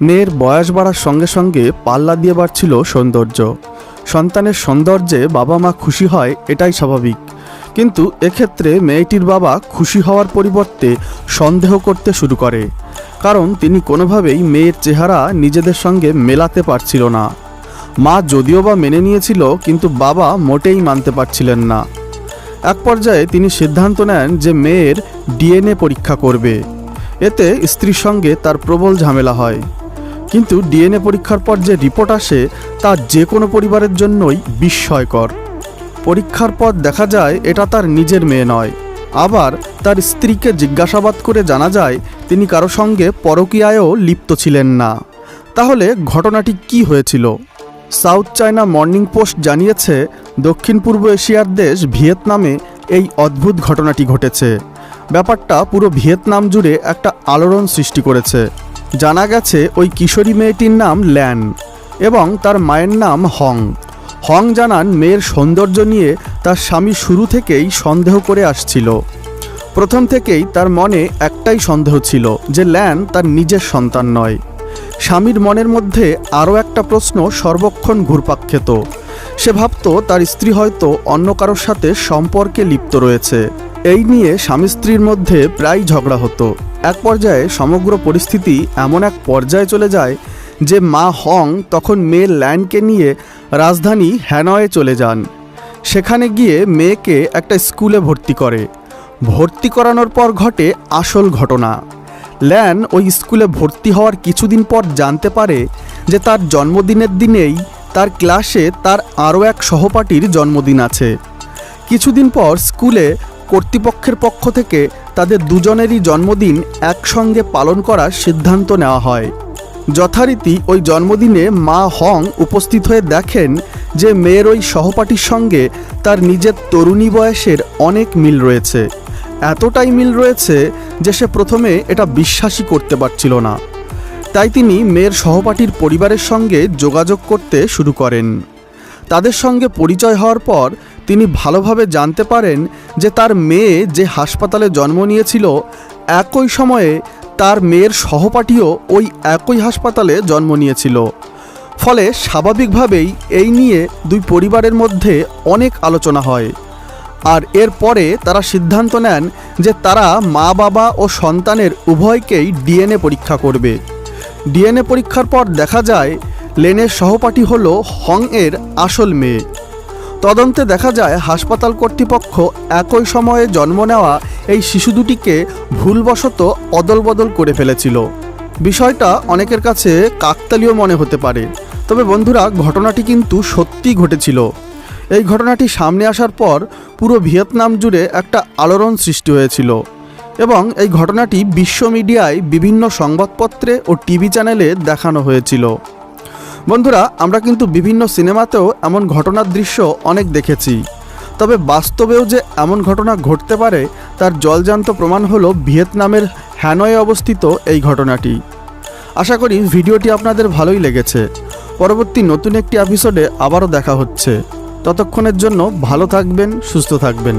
মেয়ের বয়স বাড়ার সঙ্গে সঙ্গে পাল্লা দিয়ে বাড়ছিল সৌন্দর্য। সন্তানের সৌন্দর্যে বাবা মা খুশি হয়, এটাই স্বাভাবিক। কিন্তু এক্ষেত্রে মেয়েটির বাবা খুশি হওয়ার পরিবর্তে সন্দেহ করতে শুরু করে। কারণ তিনি কোনোভাবেই মেয়ের চেহারা নিজেদের সঙ্গে মেলাতে পারছিল না। মা যদিও বা মেনে নিয়েছিল, কিন্তু বাবা মোটেই মানতে পারছিলেন না। এক পর্যায়ে তিনি সিদ্ধান্ত নেন যে মেয়ের ডিএনএ পরীক্ষা করবে। এতে স্ত্রীর সঙ্গে তার প্রবল ঝামেলা হয়। কিন্তু ডিএনএ পরীক্ষার পর যে রিপোর্ট আসে, তা যে কোনো পরিবারের জন্যই বিস্ময়কর। পরীক্ষার পর দেখা যায়, এটা তার নিজের মেয়ে নয়। আবার তার স্ত্রীকে জিজ্ঞাসাবাদ করে জানা যায়, তিনি কারও সঙ্গে পরকীয়ায়ও লিপ্ত ছিলেন না। তাহলে ঘটনাটি কি হয়েছিল? সাউথ চায়না মর্নিং পোস্ট জানিয়েছে, দক্ষিণ পূর্ব এশিয়ার দেশ ভিয়েতনামে এই অদ্ভুত ঘটনাটি ঘটেছে। ব্যাপারটা পুরো ভিয়েতনাম জুড়ে একটা আলোড়ন সৃষ্টি করেছে। জানা গেছে ওই কিশোরী মেয়েটির নাম ল্যান এবং তার মায়ের নাম হং। হং জানান মেয়ের সৌন্দর্য নিয়ে তার স্বামী শুরু থেকেই সন্দেহ করে আসছিল। প্রথম থেকেই তার মনে একটাই সন্দেহ ছিল যে ল্যান তার নিজের সন্তান নয়। স্বামীর মনের মধ্যে আরও একটা প্রশ্ন সর্বক্ষণ ঘুরপাক খেত। সে ভাবত তার স্ত্রী হয়তো অন্য কারোর সাথে সম্পর্কে লিপ্ত রয়েছে। এই নিয়ে স্বামী স্ত্রীর মধ্যে প্রায় ঝগড়া হতো। এক পর্যায়ে সমগ্র পরিস্থিতি এমন এক পর্যায়ে চলে যায় যে মা হং তখন মেয়ে ল্যান্ডকে নিয়ে রাজধানী হ্যানয়ে চলে যান। সেখানে গিয়ে মেয়েকে একটা স্কুলে ভর্তি করে। ভর্তি করানোর পর ঘটে আসল ঘটনা। ল্যান ওই স্কুলে ভর্তি হওয়ার কিছুদিন পর জানতে পারে যে তার জন্মদিনের দিনেই তার ক্লাসে তার আরও এক সহপাঠীর জন্মদিন আছে। কিছুদিন পর স্কুলে কর্তৃপক্ষের পক্ষ থেকে তাদের দুজনেরই জন্মদিন একসঙ্গে পালন করার সিদ্ধান্ত নেওয়া হয়। যথারীতি ওই জন্মদিনে মা হং উপস্থিত হয়ে দেখেন যে মেয়ের ওই সহপাঠীর সঙ্গে তার নিজের তরুণী বয়সের অনেক মিল রয়েছে। এতটাই মিল রয়েছে যে সে প্রথমে এটা বিশ্বাসই করতে পারছিল না। তাই তিনি মেয়ের সহপাঠীর পরিবারের সঙ্গে যোগাযোগ করতে শুরু করেন। তাদের সঙ্গে পরিচয় হওয়ার পর তিনি ভালোভাবে জানতে পারেন যে তার মেয়ে যে হাসপাতালে জন্ম নিয়েছিল, একই সময়ে তার মেয়ের সহপাঠীও ওই একই হাসপাতালে জন্ম নিয়েছিল। ফলে স্বাভাবিকভাবেই এই নিয়ে দুই পরিবারের মধ্যে অনেক আলোচনা হয়। আর এরপরে তারা সিদ্ধান্ত নেন যে তারা মা, বাবা ও সন্তানের উভয়কেই ডিএনএ পরীক্ষা করবে। ডিএনএ পরীক্ষার পর দেখা যায়, লেনের সহপাঠী হল হং এর আসল মেয়ে। তদন্তে দেখা যায়, হাসপাতাল কর্তৃপক্ষ একই সময়ে জন্ম নেওয়া এই শিশু দুটিকে ভুলবশত অদলবদল করে ফেলেছিল। বিষয়টা অনেকের কাছে কাকতালীয় মনে হতে পারে। তবে বন্ধুরা, ঘটনাটি কিন্তু সত্যি ঘটেছিল। এই ঘটনাটি সামনে আসার পর পুরো ভিয়েতনাম জুড়ে একটা আলোড়ন সৃষ্টি হয়েছিল এবং এই ঘটনাটি বিশ্ব মিডিয়ায় বিভিন্ন সংবাদপত্রে ও টিভি চ্যানেলে দেখানো হয়েছিল। বন্ধুরা, আমরা কিন্তু বিভিন্ন সিনেমাতেও এমন ঘটনার দৃশ্য অনেক দেখেছি। তবে বাস্তবেও যে এমন ঘটনা ঘটতে পারে, তার জলজান্ত প্রমাণ হলো ভিয়েতনামের হ্যানয়ে অবস্থিত এই ঘটনাটি। আশা করি ভিডিওটি আপনাদের ভালোই লেগেছে। পরবর্তী নতুন একটি এপিসোডে আবারও দেখা হচ্ছে। ততক্ষণের জন্য ভালো থাকবেন, সুস্থ থাকবেন।